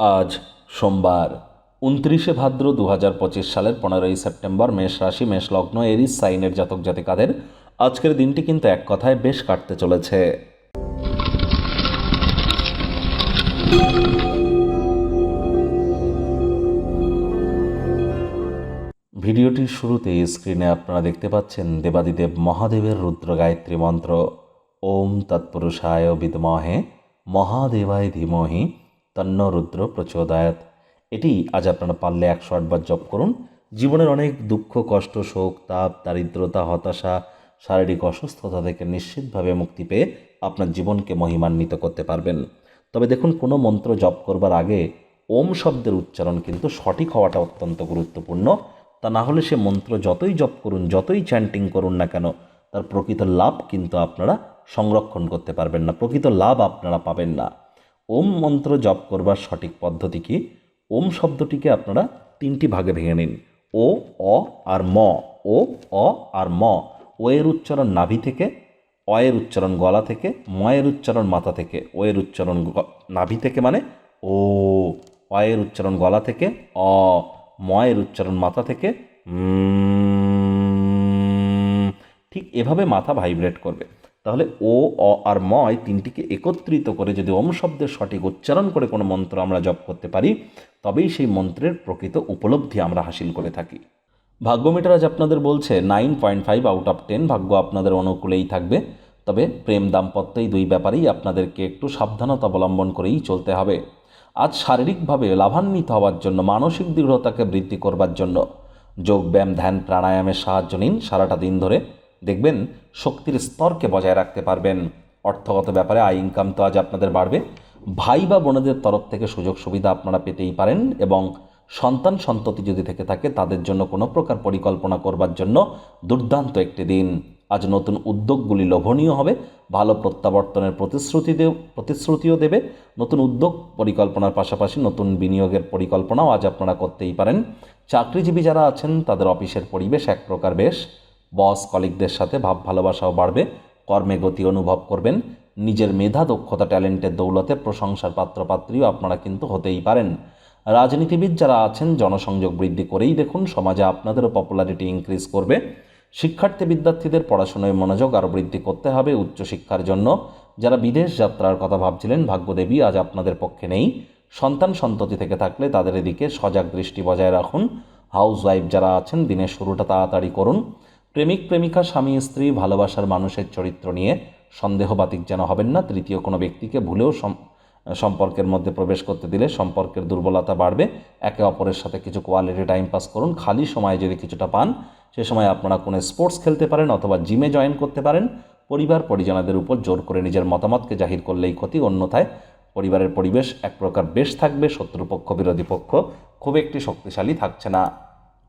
আজ সোমবার, উনত্রিশে ভাদ্র দু হাজার পঁচিশ সালের পনেরোই সেপ্টেম্বর, মেষ রাশি, মেষ লগ্ন, এরিস, সাইনের জাতক জাতিকাদের আজকের দিনটি কিন্তু এক কথায় বেশ কাটতে চলেছে। ভিডিওটির শুরুতে স্ক্রিনে আপনারা দেখতে পাচ্ছেন দেবাদিদেব মহাদেবের রুদ্র গায়ত্রী মন্ত্র। ওম তৎপুরুষায় বিদমহে মহাদেবায় ধীমহি তন্ন রুদ্র প্রচোদয়াত। এটি আজ আপনারা পারলে একশো আটবার জপ করুন। জীবনের অনেক দুঃখ, কষ্ট, শোক, তাপ, দারিদ্রতা, হতাশা, শারীরিক অসুস্থতা থেকে নিশ্চিতভাবে মুক্তি পেয়ে আপনার জীবনকে মহিমান্বিত করতে পারবেন। তবে দেখুন, কোনো মন্ত্র জপ করবার আগে ওম শব্দের উচ্চারণ কিন্তু সঠিক হওয়াটা অত্যন্ত গুরুত্বপূর্ণ। তা না হলে সে মন্ত্র যতই জপ করুন, যতই চ্যান্টিং করুন না কেন, তার প্রকৃত লাভ কিন্তু আপনারা সংরক্ষণ করতে পারবেন না, প্রকৃত লাভ আপনারা পাবেন না। ওম মন্ত্র জপ করবার সঠিক পদ্ধতি কি? ওম শব্দটিকে আপনারা তিনটি ভাগে ভেঙে নিন। ও, অ আর ম। ও, অ আর ম। ও এর উচ্চারণ নাভি থেকে, অ এর উচ্চারণ গলা থেকে, ম এর উচ্চারণ মাথা থেকে। ও এর উচ্চারণ নাভি থেকে মানে ও। অ এর উচ্চারণ গলা থেকে, অ। ম এর উচ্চারণ মাথা থেকে ঠিক এভাবে মাথা ভাইব্রেট করবে। তাহলে ও, অ আর ম এই তিনটিকে একত্রিত করে যদি ওম শব্দের সঠিক উচ্চারণ করে কোনো মন্ত্র আমরা জপ করতে পারি, তবেই সেই মন্ত্রের প্রকৃত উপলব্ধি আমরা হাসিল করে থাকি। ভাগ্যমিটার আজ আপনাদের বলছে, nine point five out of ten ভাগ্য আপনাদের অনুকূলেই থাকবে। তবে প্রেম দাম্পত্য এই দুই ব্যাপারেই আপনাদেরকে একটু সাবধানতা অবলম্বন করেই চলতে হবে। আজ শারীরিকভাবে লাভান্বিত হওয়ার জন্য, মানসিক দৃঢ়তাকে বৃদ্ধি করবার জন্য যোগব্যায়াম ধ্যান, প্রাণায়ামের সাহায্য নিন। সারাটা দিন ধরে দেখবেন শক্তির স্তরকে বজায় রাখতে পারবেন। অর্থগত ব্যাপারে আয় ইনকাম তো আজ আপনাদের বাড়বে। ভাই বা বোনেদের তরফ থেকে সুযোগ সুবিধা আপনারা পেতেই পারেন এবং সন্তান সন্ততি যদি থেকে থাকে, তাদের জন্য কোনো প্রকার পরিকল্পনা করবার জন্য দুর্দান্ত একটি দিন। আজ নতুন উদ্যোগগুলি লোভনীয় হবে, ভালো প্রত্যাবর্তনের প্রতিশ্রুতি প্রতিশ্রুতিও দেবে। নতুন উদ্যোগ পরিকল্পনার পাশাপাশি নতুন বিনিয়োগের পরিকল্পনাও আজ আপনারা করতেই পারেন। চাকরিজীবী যারা আছেন, তাদের অফিসের পরিবেশ এক প্রকার বেশ। বস কলিগদের সাথে ভাব ভালোবাসাও বাড়বে, কর্মে গতি অনুভব করবেন, নিজের মেধা, দক্ষতা, ট্যালেন্টের দৌলতে প্রশংসার পাত্রপাত্রীও আপনারা কিন্তু হতেই পারেন। রাজনীতিবিদ যারা আছেন, জনসংযোগ বৃদ্ধি করেই দেখুন, সমাজে আপনাদেরও পপুলারিটি ইনক্রিজ করবে। শিক্ষার্থী বিদ্যার্থীদের পড়াশোনায় মনোযোগ আরও বৃদ্ধি করতে হবে উচ্চশিক্ষার জন্য। যারা বিদেশ যাত্রার কথা ভাবছিলেন, ভাগ্যদেবী আজ আপনাদের পক্ষে নেই। সন্তান সন্ততি থেকে থাকলে তাদের এদিকে সজাগ দৃষ্টি বজায় রাখুন। হাউস ওয়াইফ যারা আছেন, দিনের শুরুটা তাড়াতাড়ি করুন। প্রেমিক, প্রেমিকা, স্বামী, স্ত্রী ভালোবাসার মানুষের চরিত্র নিয়ে সন্দেহবাতিক যেন হবেন না, তৃতীয় কোনো ব্যক্তিকে ভুলেও সম্পর্কের মধ্যে প্রবেশ করতে দিলে সম্পর্কের দুর্বলতা বাড়বে। একে অপরের সাথে কিছু কোয়ালিটি টাইম পাস করুন, খালি সময় যদি কিছুটা পান, সে সময় আপনারা কোনো স্পোর্টস খেলতে পারেন অথবা জিমে জয়েন করতে পারেন। পরিবার, পরিজনাদের উপর জোর করে নিজের মতামতকে জাহির করলেই ক্ষতি, অন্যথায় পরিবারের পরিবেশ এক প্রকার বেশ থাকবে, শত্রুপক্ষ, বিরোধী পক্ষ খুব একটি শক্তিশালী থাকছে না।